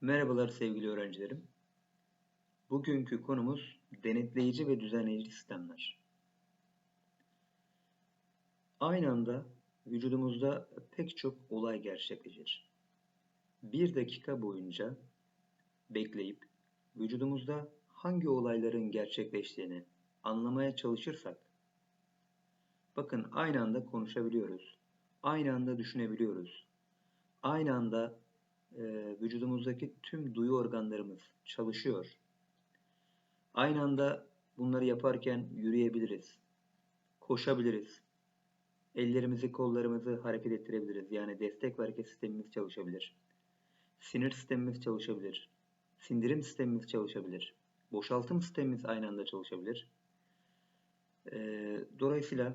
Merhabalar sevgili öğrencilerim. Bugünkü konumuz denetleyici ve düzenleyici sistemler. Aynı anda vücudumuzda pek çok olay gerçekleşir. Bir dakika boyunca bekleyip vücudumuzda hangi olayların gerçekleştiğini anlamaya çalışırsak, bakın aynı anda konuşabiliyoruz, aynı anda düşünebiliyoruz, aynı anda e, vücudumuzdaki tüm duyu organlarımız çalışıyor. Aynı anda bunları yaparken yürüyebiliriz, koşabiliriz, ellerimizi kollarımızı hareket ettirebiliriz. Yani destek ve hareket sistemimiz çalışabilir. Sinir sistemimiz çalışabilir. Sindirim sistemimiz çalışabilir. Boşaltım sistemimiz aynı anda çalışabilir. E, dolayısıyla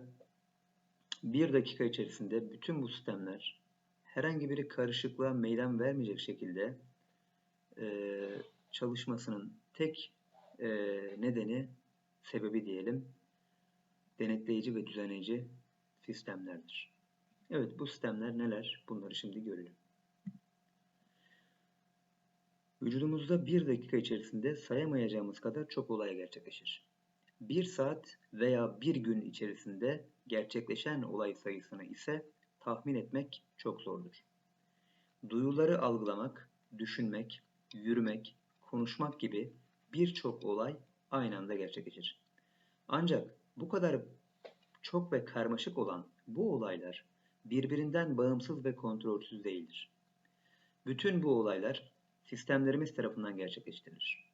bir dakika içerisinde bütün bu sistemler herhangi bir karışıklığa meydan vermeyecek şekilde e, çalışmasının tek e, nedeni, sebebi diyelim, denetleyici ve düzenleyici sistemlerdir. Evet bu sistemler neler? Bunları şimdi görelim. Vücudumuzda bir dakika içerisinde sayamayacağımız kadar çok olay gerçekleşir. Bir saat veya bir gün içerisinde gerçekleşen olay sayısını ise tahmin etmek çok zordur. Duyuları algılamak, düşünmek, yürümek, konuşmak gibi birçok olay aynı anda gerçekleşir. Ancak bu kadar çok ve karmaşık olan bu olaylar birbirinden bağımsız ve kontrolsüz değildir. Bütün bu olaylar sistemlerimiz tarafından gerçekleştirilir.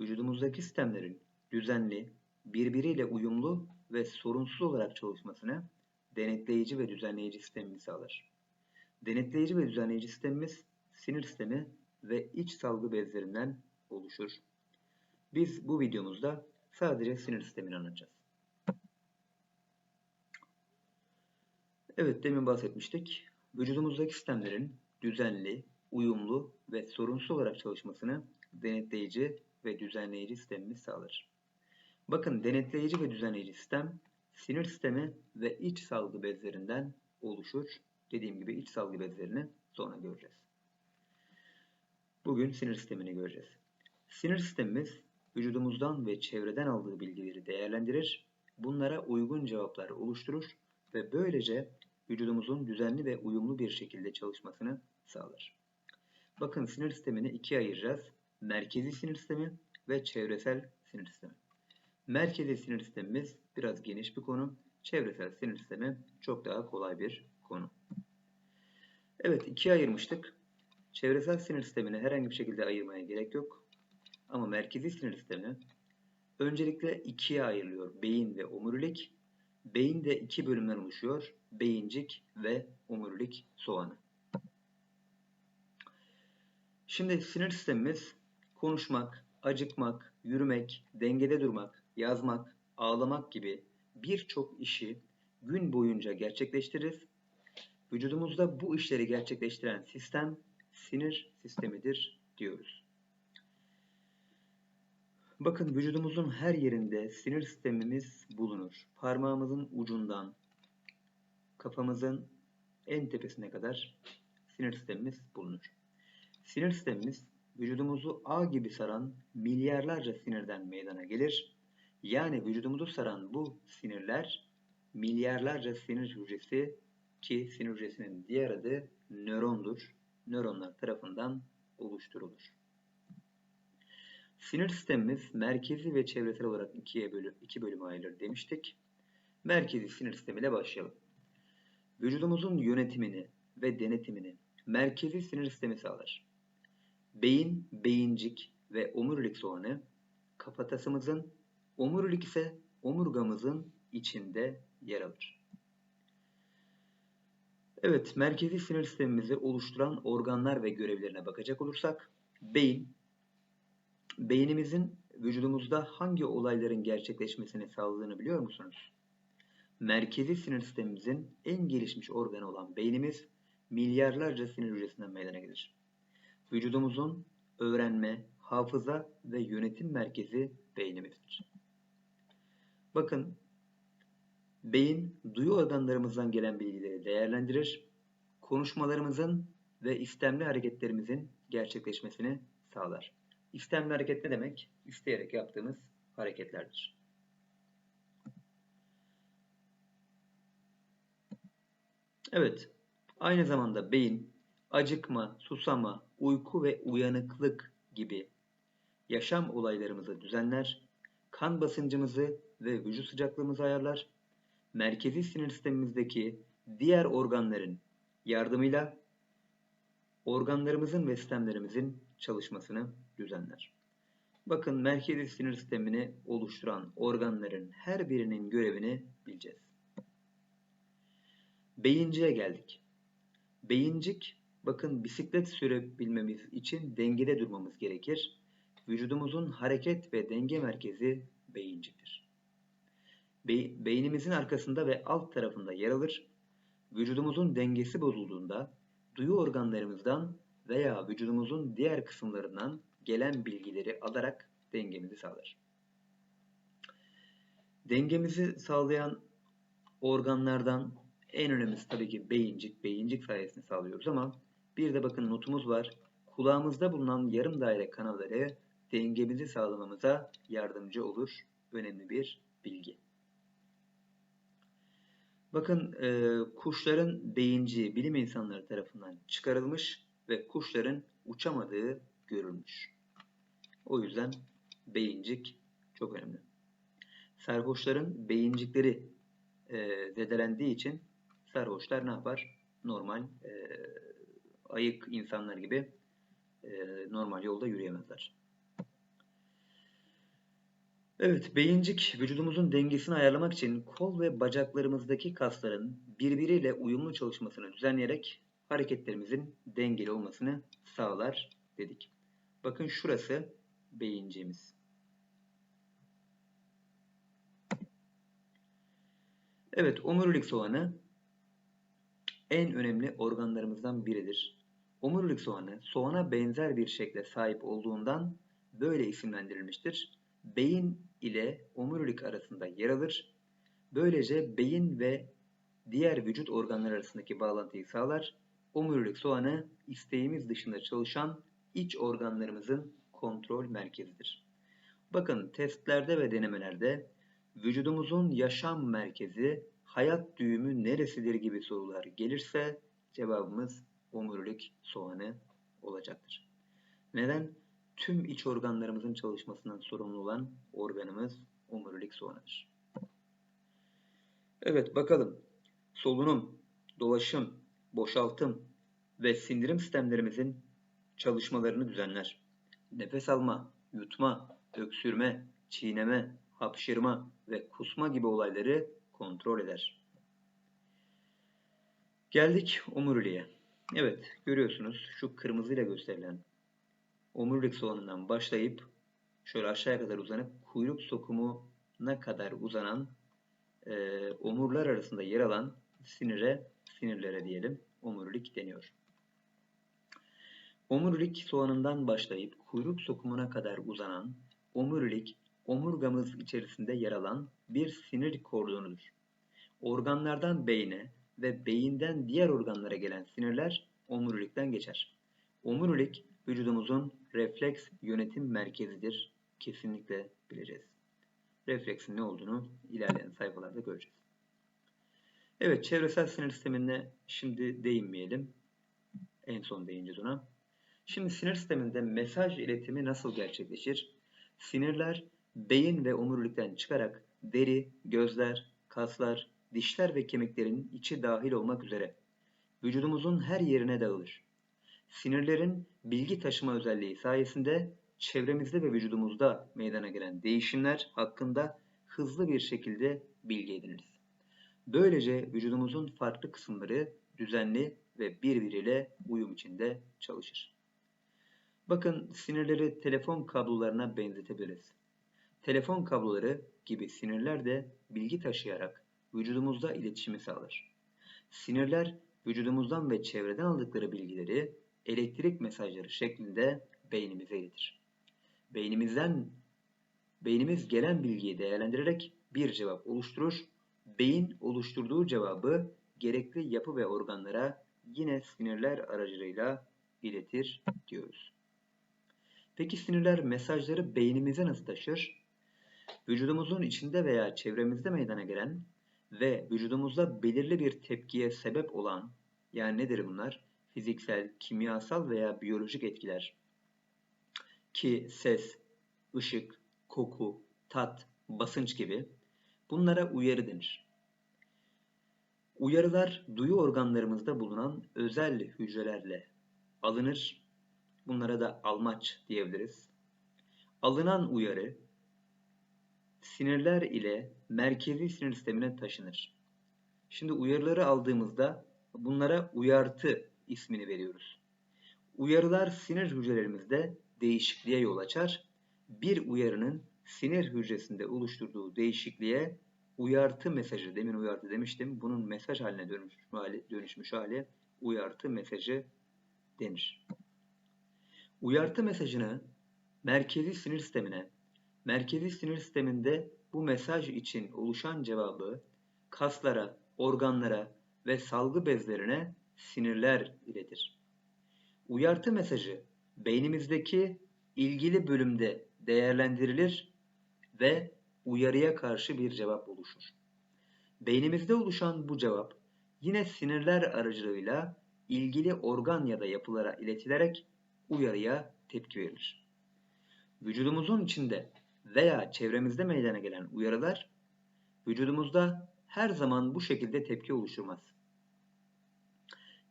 Vücudumuzdaki sistemlerin düzenli, birbiriyle uyumlu ve sorunsuz olarak çalışmasını denetleyici ve düzenleyici sistemimizi sağlar. Denetleyici ve düzenleyici sistemimiz sinir sistemi ve iç salgı bezlerinden oluşur. Biz bu videomuzda sadece sinir sistemini anlatacağız. Evet demin bahsetmiştik. Vücudumuzdaki sistemlerin düzenli, uyumlu ve sorunsuz olarak çalışmasını denetleyici ve düzenleyici sistemimiz sağlar. Bakın denetleyici ve düzenleyici sistem sinir sistemi ve iç salgı bezlerinden oluşur. Dediğim gibi iç salgı bezlerini sonra göreceğiz. Bugün sinir sistemini göreceğiz. Sinir sistemimiz vücudumuzdan ve çevreden aldığı bilgileri değerlendirir, bunlara uygun cevaplar oluşturur ve böylece vücudumuzun düzenli ve uyumlu bir şekilde çalışmasını sağlar. Bakın sinir sistemini ikiye ayıracağız. Merkezi sinir sistemi ve çevresel sinir sistemi. Merkezi sinir sistemimiz biraz geniş bir konu. Çevresel sinir sistemi çok daha kolay bir konu. Evet ikiye ayırmıştık. Çevresel sinir sistemini herhangi bir şekilde ayırmaya gerek yok. Ama merkezi sinir sistemi öncelikle ikiye ayrılıyor. Beyin ve omurilik. Beyin de iki bölümden oluşuyor. Beyincik ve omurilik soğanı. Şimdi sinir sistemimiz konuşmak, acıkmak, yürümek, dengede durmak, yazmak, ağlamak gibi birçok işi gün boyunca gerçekleştirir. Vücudumuzda bu işleri gerçekleştiren sistem sinir sistemidir diyoruz. Bakın vücudumuzun her yerinde sinir sistemimiz bulunur. Parmağımızın ucundan kafamızın en tepesine kadar sinir sistemimiz bulunur. Sinir sistemimiz vücudumuzu ağ gibi saran milyarlarca sinirden meydana gelir yani vücudumuzu saran bu sinirler milyarlarca sinir hücresi ki sinir hücresinin diğer adı nörondur. Nöronlar tarafından oluşturulur. Sinir sistemimiz merkezi ve çevresel olarak ikiye bölü, iki bölüme ayrılır demiştik. Merkezi sinir sistemiyle başlayalım. Vücudumuzun yönetimini ve denetimini merkezi sinir sistemi sağlar. Beyin, beyincik ve omurilik soğanı kafatasımızın Omurilik ise omurgamızın içinde yer alır. Evet, merkezi sinir sistemimizi oluşturan organlar ve görevlerine bakacak olursak, beyin, beynimizin vücudumuzda hangi olayların gerçekleşmesini sağladığını biliyor musunuz? Merkezi sinir sistemimizin en gelişmiş organı olan beynimiz, milyarlarca sinir hücresinden meydana gelir. Vücudumuzun öğrenme, hafıza ve yönetim merkezi beynimizdir. Bakın beyin duyu organlarımızdan gelen bilgileri değerlendirir. Konuşmalarımızın ve istemli hareketlerimizin gerçekleşmesini sağlar. İstemli hareket ne demek? İsteyerek yaptığımız hareketlerdir. Evet, aynı zamanda beyin, acıkma, susama, uyku ve uyanıklık gibi yaşam olaylarımızı düzenler, kan basıncımızı ve vücut sıcaklığımızı ayarlar, merkezi sinir sistemimizdeki diğer organların yardımıyla organlarımızın ve sistemlerimizin çalışmasını düzenler. Bakın merkezi sinir sistemini oluşturan organların her birinin görevini bileceğiz. Beyinciğe geldik. Beyincik, bakın bisiklet sürebilmemiz için dengede durmamız gerekir. Vücudumuzun hareket ve denge merkezi beyinciktir. Be beynimizin arkasında ve alt tarafında yer alır. Vücudumuzun dengesi bozulduğunda duyu organlarımızdan veya vücudumuzun diğer kısımlarından gelen bilgileri alarak dengemizi sağlar. Dengemizi sağlayan organlardan en önemlisi tabii ki beyincik. Beyincik sayesinde sağlıyoruz ama bir de bakın notumuz var. Kulağımızda bulunan yarım daire kanalları dengemizi sağlamamıza yardımcı olur. Önemli bir bilgi. Bakın e, kuşların beyinciği bilim insanları tarafından çıkarılmış ve kuşların uçamadığı görülmüş. O yüzden beyincik çok önemli. Sarhoşların beyincikleri e, zedelendiği için sarhoşlar ne yapar? Normal e, ayık insanlar gibi e, normal yolda yürüyemezler. Evet, beyincik vücudumuzun dengesini ayarlamak için kol ve bacaklarımızdaki kasların birbiriyle uyumlu çalışmasını düzenleyerek hareketlerimizin dengeli olmasını sağlar dedik. Bakın şurası beyinciğimiz. Evet, omurilik soğanı en önemli organlarımızdan biridir. Omurilik soğanı soğana benzer bir şekle sahip olduğundan böyle isimlendirilmiştir. Beyin ile omurilik arasında yer alır. Böylece beyin ve diğer vücut organları arasındaki bağlantıyı sağlar. Omurilik soğanı isteğimiz dışında çalışan iç organlarımızın kontrol merkezidir. Bakın testlerde ve denemelerde vücudumuzun yaşam merkezi, hayat düğümü neresidir gibi sorular gelirse cevabımız omurilik soğanı olacaktır. Neden? Tüm iç organlarımızın çalışmasından sorumlu olan organımız omurilik soğanıdır. Evet bakalım. Solunum, dolaşım, boşaltım ve sindirim sistemlerimizin çalışmalarını düzenler. Nefes alma, yutma, öksürme, çiğneme, hapşırma ve kusma gibi olayları kontrol eder. Geldik omuriliğe. Evet, görüyorsunuz şu kırmızıyla gösterilen omurilik soğanından başlayıp şöyle aşağıya kadar uzanıp kuyruk sokumuna kadar uzanan e, omurlar arasında yer alan sinire, sinirlere diyelim omurilik deniyor. Omurilik soğanından başlayıp kuyruk sokumuna kadar uzanan omurilik, omurgamız içerisinde yer alan bir sinir kordonudur. Organlardan beyne ve beyinden diğer organlara gelen sinirler omurilikten geçer. Omurilik vücudumuzun refleks yönetim merkezidir. Kesinlikle bileceğiz. Refleksin ne olduğunu ilerleyen sayfalarda göreceğiz. Evet, çevresel sinir sistemine şimdi değinmeyelim. En son değineceğiz ona. Şimdi sinir sisteminde mesaj iletimi nasıl gerçekleşir? Sinirler beyin ve omurilikten çıkarak deri, gözler, kaslar, dişler ve kemiklerin içi dahil olmak üzere vücudumuzun her yerine dağılır. Sinirlerin bilgi taşıma özelliği sayesinde çevremizde ve vücudumuzda meydana gelen değişimler hakkında hızlı bir şekilde bilgi ediniriz. Böylece vücudumuzun farklı kısımları düzenli ve birbiriyle uyum içinde çalışır. Bakın sinirleri telefon kablolarına benzetebiliriz. Telefon kabloları gibi sinirler de bilgi taşıyarak vücudumuzda iletişimi sağlar. Sinirler vücudumuzdan ve çevreden aldıkları bilgileri elektrik mesajları şeklinde beynimize iletir. Beynimizden beynimiz gelen bilgiyi değerlendirerek bir cevap oluşturur. Beyin oluşturduğu cevabı gerekli yapı ve organlara yine sinirler aracılığıyla iletir diyoruz. Peki sinirler mesajları beynimize nasıl taşır? Vücudumuzun içinde veya çevremizde meydana gelen ve vücudumuzda belirli bir tepkiye sebep olan, yani nedir bunlar? Fiziksel, kimyasal veya biyolojik etkiler ki ses, ışık, koku, tat, basınç gibi bunlara uyarı denir. Uyarılar duyu organlarımızda bulunan özel hücrelerle alınır. Bunlara da almaç diyebiliriz. Alınan uyarı sinirler ile merkezi sinir sistemine taşınır. Şimdi uyarıları aldığımızda bunlara uyartı ismini veriyoruz. Uyarılar sinir hücrelerimizde değişikliğe yol açar. Bir uyarının sinir hücresinde oluşturduğu değişikliğe uyartı mesajı, demin uyartı demiştim, bunun mesaj haline dönüşmüş hali, dönüşmüş hali uyartı mesajı denir. Uyartı mesajını merkezi sinir sistemine, merkezi sinir sisteminde bu mesaj için oluşan cevabı kaslara, organlara ve salgı bezlerine sinirler iletir. Uyartı mesajı beynimizdeki ilgili bölümde değerlendirilir ve uyarıya karşı bir cevap oluşur. Beynimizde oluşan bu cevap yine sinirler aracılığıyla ilgili organ ya da yapılara iletilerek uyarıya tepki verilir. Vücudumuzun içinde veya çevremizde meydana gelen uyarılar vücudumuzda her zaman bu şekilde tepki oluşturmaz.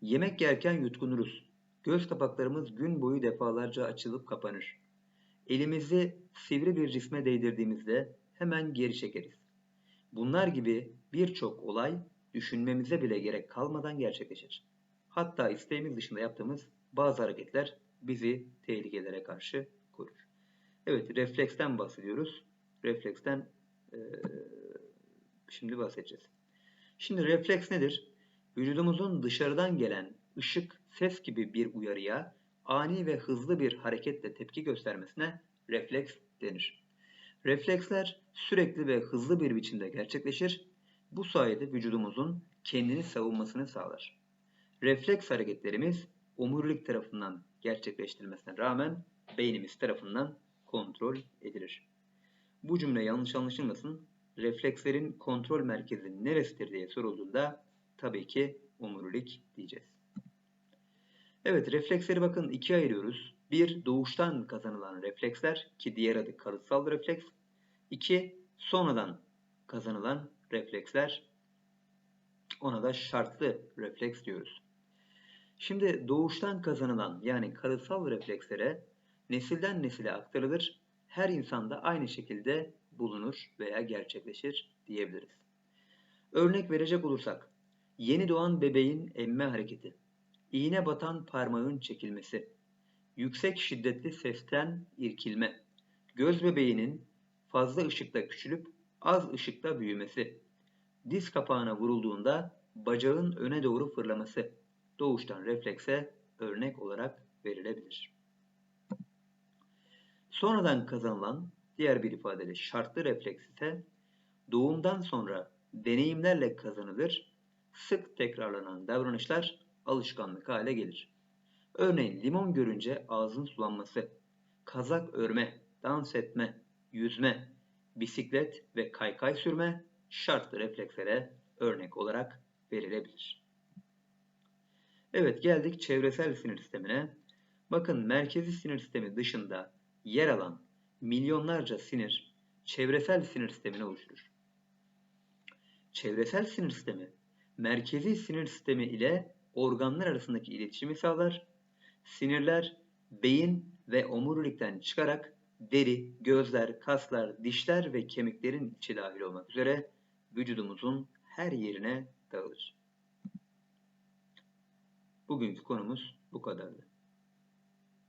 Yemek yerken yutkunuruz. Göz kapaklarımız gün boyu defalarca açılıp kapanır. Elimizi sivri bir cisme değdirdiğimizde hemen geri çekeriz. Bunlar gibi birçok olay düşünmemize bile gerek kalmadan gerçekleşir. Hatta isteğimiz dışında yaptığımız bazı hareketler bizi tehlikelere karşı korur. Evet, refleksten bahsediyoruz. Refleksten e, şimdi bahsedeceğiz. Şimdi refleks nedir? Vücudumuzun dışarıdan gelen ışık, ses gibi bir uyarıya ani ve hızlı bir hareketle tepki göstermesine refleks denir. Refleksler sürekli ve hızlı bir biçimde gerçekleşir. Bu sayede vücudumuzun kendini savunmasını sağlar. Refleks hareketlerimiz omurilik tarafından gerçekleştirilmesine rağmen beynimiz tarafından kontrol edilir. Bu cümle yanlış anlaşılmasın. Reflekslerin kontrol merkezi neresidir diye sorulduğunda tabii ki omurilik diyeceğiz. Evet refleksleri bakın ikiye ayırıyoruz. Bir doğuştan kazanılan refleksler ki diğer adı kalıtsal refleks. İki sonradan kazanılan refleksler ona da şartlı refleks diyoruz. Şimdi doğuştan kazanılan yani kalıtsal reflekslere nesilden nesile aktarılır. Her insanda aynı şekilde bulunur veya gerçekleşir diyebiliriz. Örnek verecek olursak yeni doğan bebeğin emme hareketi iğne batan parmağın çekilmesi, yüksek şiddetli sesten irkilme, göz bebeğinin fazla ışıkta küçülüp az ışıkta büyümesi, diz kapağına vurulduğunda bacağın öne doğru fırlaması doğuştan reflekse örnek olarak verilebilir. Sonradan kazanılan diğer bir ifadeyle şartlı refleks ise doğumdan sonra deneyimlerle kazanılır, sık tekrarlanan davranışlar alışkanlık hale gelir. Örneğin limon görünce ağzın sulanması, kazak örme, dans etme, yüzme, bisiklet ve kaykay sürme şartlı reflekslere örnek olarak verilebilir. Evet geldik çevresel sinir sistemine. Bakın merkezi sinir sistemi dışında yer alan milyonlarca sinir çevresel sinir sistemini oluşturur. Çevresel sinir sistemi merkezi sinir sistemi ile organlar arasındaki iletişimi sağlar. Sinirler beyin ve omurilikten çıkarak deri, gözler, kaslar, dişler ve kemiklerin içi dahil olmak üzere vücudumuzun her yerine dağılır. Bugünkü konumuz bu kadardı.